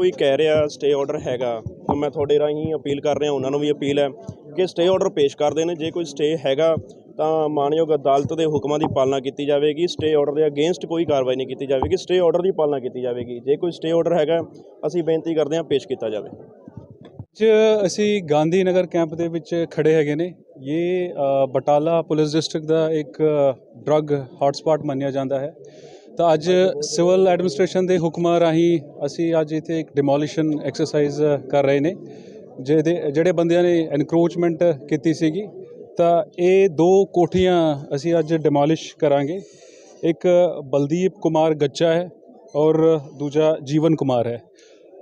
ਕੋਈ ਕਹਿ ਰਿਹਾ ਸਟੇ ਆਰਡਰ ਹੈਗਾ, ਤਾਂ ਮੈਂ ਤੁਹਾਡੇ ਰਾਹੀਂ ਅਪੀਲ ਕਰ ਰਿਹਾ, ਉਹਨਾਂ ਨੂੰ ਵੀ ਅਪੀਲ ਹੈ ਕਿ ਸਟੇ ਆਰਡਰ ਪੇਸ਼ ਕਰਦੇ ਨੇ ਜੇ ਕੋਈ ਸਟੇ ਹੈਗਾ, ਤਾਂ ਮਾਨਯੋਗ ਅਦਾਲਤ ਦੇ ਹੁਕਮਾਂ ਦੀ ਪਾਲਣਾ ਕੀਤੀ ਜਾਵੇਗੀ। ਸਟੇ ਆਰਡਰ ਦੇ ਅਗੇਂਸਟ ਕੋਈ ਕਾਰਵਾਈ ਨਹੀਂ ਕੀਤੀ ਜਾਵੇਗੀ। ਸਟੇ ਆਰਡਰ ਦੀ ਪਾਲਣਾ ਕੀਤੀ ਜਾਵੇਗੀ। ਜੇ ਕੋਈ ਸਟੇ ਆਰਡਰ ਹੈਗਾ, ਅਸੀਂ ਬੇਨਤੀ ਕਰਦੇ ਹਾਂ ਪੇਸ਼ ਕੀਤਾ ਜਾਵੇ। ਅੱਜ ਅਸੀਂ ਗਾਂਧੀ ਨਗਰ ਕੈਂਪ ਦੇ ਵਿੱਚ ਖੜੇ ਹੈਗੇ ਨੇ। ਇਹ ਬਟਾਲਾ ਪੁਲਿਸ ਡਿਸਟ੍ਰਿਕਟ ਦਾ ਇੱਕ ਡਰੱਗ ਹੌਟਸਪੌਟ ਮੰਨਿਆ ਜਾਂਦਾ ਹੈ। ਤਾਂ ਅੱਜ ਸਿਵਲ ਐਡਮਿਨਿਸਟ੍ਰੇਸ਼ਨ ਦੇ ਹੁਕਮਾਂ ਰਾਹੀਂ ਅਸੀਂ ਅੱਜ ਇੱਥੇ ਇੱਕ ਡਿਮੋਲੀਸ਼ਨ ਐਕਸਰਸਾਈਜ਼ ਕਰ ਰਹੇ ਨੇ, ਜਿਹਦੇ, ਜਿਹੜੇ ਬੰਦਿਆਂ ਨੇ ਐਨਕਰੋਚਮੈਂਟ ਕੀਤੀ ਸੀਗੀ, ਤਾਂ ਇਹ ਦੋ ਕੋਠੀਆਂ ਅਸੀਂ ਅੱਜ ਡਿਮੋਲਿਸ਼ ਕਰਾਂਗੇ। ਇੱਕ ਬਲਦੀਪ ਕੁਮਾਰ ਗੱਚਾ ਹੈ ਔਰ ਦੂਜਾ ਜੀਵਨ ਕੁਮਾਰ ਹੈ।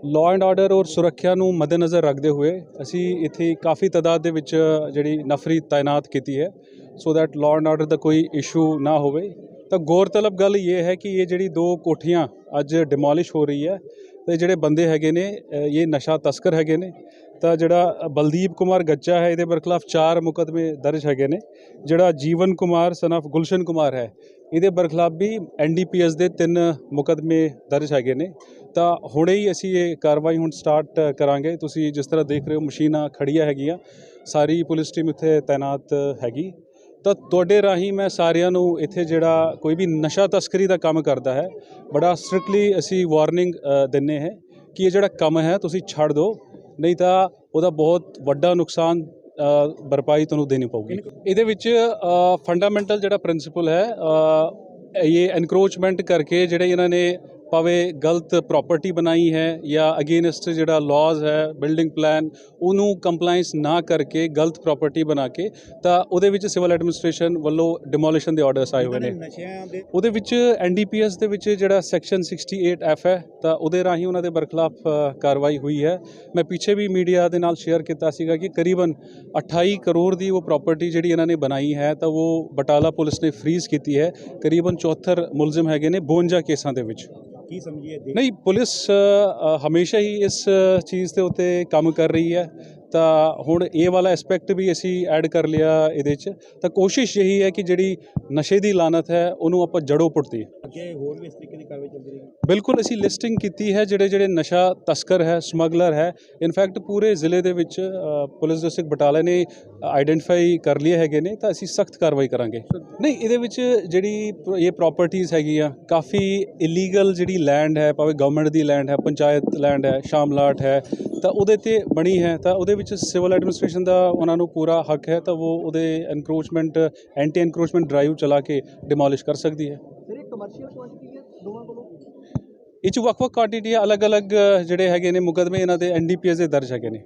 ਲਾਅ ਐਂਡ ਆਰਡਰ ਔਰ ਸੁਰੱਖਿਆ ਨੂੰ ਮੱਦੇਨਜ਼ਰ ਰੱਖਦੇ ਹੋਏ ਅਸੀਂ ਇੱਥੇ ਕਾਫੀ ਤਾਦਾਦ ਦੇ ਵਿੱਚ ਜਿਹੜੀ ਨਫਰੀ ਤਾਇਨਾਤ ਕੀਤੀ ਹੈ so that law and order ਦਾ ਕੋਈ ਇਸ਼ੂ ਨਾ ਹੋਵੇ। ਤਾਂ ਗੌਰਤਲਬ ਗੱਲ ਇਹ ਹੈ ਕਿ ਇਹ ਜਿਹੜੀ ਦੋ ਕੋਠੀਆਂ ਅੱਜ ਡਿਮੋਲਿਸ਼ ਹੋ ਰਹੀ ਹੈ, ਤੇ ਜਿਹੜੇ ਬੰਦੇ ਹੈਗੇ ਨੇ ਇਹ ਨਸ਼ਾ ਤਸਕਰ ਹੈਗੇ ਨੇ, ਤਾਂ ਜਿਹੜਾ ਬਲਦੀਪ ਕੁਮਾਰ ਗੱਚਾ ਹੈ, ਇਹਦੇ ਬਰਖਲਾਫ ਚਾਰ ਮੁਕਦਮੇ ਦਰਜ ਹੈਗੇ ਨੇ, ਜਿਹੜਾ ਜੀਵਨ ਕੁਮਾਰ ਸਨ of ਗੁਲਸ਼ਨ ਕੁਮਾਰ ਹੈ, ਇਹਦੇ ਬਰਖਲਾਫ ਵੀ ਐਨਡੀਪੀਐਸ ਦੇ ਤਿੰਨ ਮੁਕਦਮੇ ਦਰਜ ਹੈਗੇ ਨੇ, ਤਾਂ ਹੁਣੇ ਹੀ ਅਸੀਂ ਇਹ ਕਾਰਵਾਈ ਹੁਣ ਸਟਾਰਟ ਕਰਾਂਗੇ, ਤੁਸੀਂ ਜਿਸ ਤਰ੍ਹਾਂ ਦੇਖ ਰਹੇ ਹੋ ਮਸ਼ੀਨਾਂ ਖੜੀਆਂ ਹੈਗੀਆਂ, ਸਾਰੀ ਪੁਲਿਸ ਟੀਮ ਇੱਥੇ ਤਾਇਨਾਤ ਹੈਗੀ। ਤਾਂ ਤੁਹਾਡੇ ਰਾਹੀਂ ਮੈਂ ਸਾਰਿਆਂ ਨੂੰ ਇੱਥੇ ਜਿਹੜਾ ਕੋਈ ਵੀ ਨਸ਼ਾ ਤਸਕਰੀ ਦਾ ਕੰਮ ਕਰਦਾ ਹੈ ਬੜਾ ਸਟ੍ਰਿਕਟਲੀ ਅਸੀਂ ਵਾਰਨਿੰਗ ਦਿੰਨੇ ਹੈ ਕਿ ਇਹ ਜਿਹੜਾ ਕੰਮ ਹੈ ਤੁਸੀਂ ਛੱਡ ਦਿਓ ਨਹੀਂ ਤਾਂ ਉਹਦਾ ਬਹੁਤ ਵੱਡਾ ਨੁਕਸਾਨ ਅ, ਭਰਪਾਈ ਤੁਹਾਨੂੰ ਦੇਣੀ ਪਊਗੀ। ਇਹਦੇ ਵਿੱਚ ਫੰਡਾਮੈਂਟਲ ਜਿਹੜਾ ਪ੍ਰਿੰਸੀਪਲ ਹੈ ਇਹ ਐਨਕਰੋਚਮੈਂਟ ਕਰਕੇ ਜਿਹੜੇ ਇਹਨਾਂ ਨੇ ਭਾਵੇਂ ਗਲਤ ਪ੍ਰਾਪਰਟੀ ਬਣਾਈ ਹੈ ਜਾਂ ਅਗੇਨਸਟ ਜਿਹੜਾ ਲਾਜ਼ ਹੈ ਬਿਲਡਿੰਗ ਪਲਾਨ ਉਹਨੂੰ ਕੰਪਲਾਈਂਸ ਨਾ ਕਰਕੇ ਗਲਤ ਪ੍ਰਾਪਰਟੀ ਬਣਾ ਕੇ ਤਾਂ ਉਹਦੇ ਵਿੱਚ ਸਿਵਲ ਐਡਮਿਨਿਸਟ੍ਰੇਸ਼ਨ ਵੱਲੋਂ ਡਿਮੋਲੀਸ਼ਨ ਦੇ ਆਰਡਰਸ ਆਏ ਹੋਏ ਨੇ। ਉਹਦੇ ਵਿੱਚ ਐਨਡੀਪੀਐਸ ਦੇ ਵਿੱਚ ਜਿਹੜਾ ਸੈਕਸ਼ਨ 68 ਐਫ ਹੈ ਤਾਂ ਉਹਦੇ ਰਾਹੀਂ ਉਹਨਾਂ ਦੇ ਬਰਖਲਾਫ ਕਾਰਵਾਈ ਹੋਈ ਹੈ। ਮੈਂ ਪਿੱਛੇ ਵੀ ਮੀਡੀਆ ਦੇ ਨਾਲ ਸ਼ੇਅਰ ਕੀਤਾ ਸੀਗਾ ਕਿ ਕਰੀਬਨ 28 ਕਰੋੜ ਦੀ ਉਹ ਪ੍ਰਾਪਰਟੀ ਜਿਹੜੀ ਇਹਨਾਂ ਨੇ ਬਣਾਈ ਹੈ ਤਾਂ ਉਹ ਬਟਾਲਾ ਪੁਲਿਸ ਨੇ ਫ੍ਰੀਜ਼ ਕੀਤੀ ਹੈ। ਕਰੀਬਨ 74 ਮੁਲਜ਼ਮ ਹੈਗੇ ਨੇ 52 ਕੇਸਾਂ ਦੇ ਵਿੱਚ। ਕੀ ਸਮਝੀਏ ਨਹੀਂ ਪੁਲਿਸ ਹਮੇਸ਼ਾ ਹੀ ਇਸ ਚੀਜ਼ ਦੇ ਉੱਤੇ ਕੰਮ ਕਰ ਰਹੀ ਹੈ। ਤਾਂ ਹੁਣ ਇਹ ਵਾਲਾ ਐਸਪੈਕਟ ਵੀ ਅਸੀਂ ਐਡ ਕਰ ਲਿਆ ਇਹਦੇ 'ਚ। ਤਾਂ ਕੋਸ਼ਿਸ਼ ਇਹੀ ਹੈ ਕਿ ਜਿਹੜੀ ਨਸ਼ੇ ਦੀ ਲਾਨਤ ਹੈ ਉਹਨੂੰ ਆਪਾਂ ਜੜੋਂ ਪੁੱਟਦੀ ਅੱਗੇ ਹੋਰ ਵੀ ਇਸ ਕਾਰਵਾਈ ਚੱਲਦੀ ਰਹੇਗੀ। ਬਿਲਕੁਲ ਅਸੀਂ ਲਿਸਟਿੰਗ ਕੀਤੀ ਹੈ ਜਿਹੜੇ ਜਿਹੜੇ ਨਸ਼ਾ ਤਸਕਰ ਹੈ ਸਮਗਲਰ ਹੈ ਇਨਫੈਕਟ ਪੂਰੇ ਜ਼ਿਲ੍ਹੇ ਦੇ ਵਿੱਚ ਅ, ਪੁਲਿਸ ਡਿਸਟ੍ਰਿਕਟ ਬਟਾਲਾ ਨੇ ਆਈਡੈਂਟੀਫਾਈ ਕਰ ਲਏ ਹੈਗੇ ਨੇ ਤਾਂ ਅਸੀਂ ਸਖਤ ਕਾਰਵਾਈ ਕਰਾਂਗੇ। ਨਹੀਂ ਇਹਦੇ ਵਿੱਚ ਜਿਹੜੀ ਪ- ਇਹ ਪ੍ਰਾਪਰਟੀਆਂ ਹੈਗੀਆਂ ਕਾਫੀ ਇਲੀਗਲ ਜਿਹੜੀ ਲੈਂਡ ਹੈ ਭਾਵੇਂ ਗਵਰਨਮੈਂਟ ਦੀ ਲੈਂਡ ਹੈ ਪੰਚਾਇਤ ਲੈਂਡ ਹੈ ਸ਼ਾਮਲਾਟ ਹੈ ਤਾਂ ਉਹਦੇ ਤੇ ਬਣੀ ਹੈ ਤਾਂ ਉਹਦੇ ਵਿੱਚ ਸਿਵਲ ਐਡਮਿਨਿਸਟ੍ਰੇਸ਼ਨ ਦਾ ਉਹਨਾਂ ਨੂੰ ਪੂਰਾ ਹੱਕ ਹੈ ਤਾਂ ਉਹ ਉਹਦੇ ਐਨਕਰੋਚਮੈਂਟ ਐਂਟੀ ਐਨਕਰੋਚਮੈਂਟ ਡਰਾਈਵ ਚਲਾ ਕੇ ਡਿਮੋਲਿਸ਼ ਕਰ ਸਕਦੀ ਹੈ। ਸਰ ਇਹ ਕਮਰਸ਼ੀਅਲ ਕੁਆਂਟੀਟੀ ਦੋਵਾਂ ਕੋਲੋਂ? ਇਹ 'ਚ ਵੱਖ-ਵੱਖ ਕੁਆਂਟੀਟੀ ਅਲੱਗ-ਅਲੱਗ ਜਿਹੜੇ ਹੈਗੇ ਨੇ ਮੁਕਦਮੇ, ਇਹਨਾਂ ਦੇ ਐਨਡੀਪੀਐਸ ਦੇ ਦਰਜ ਹੈਗੇ ਨੇ।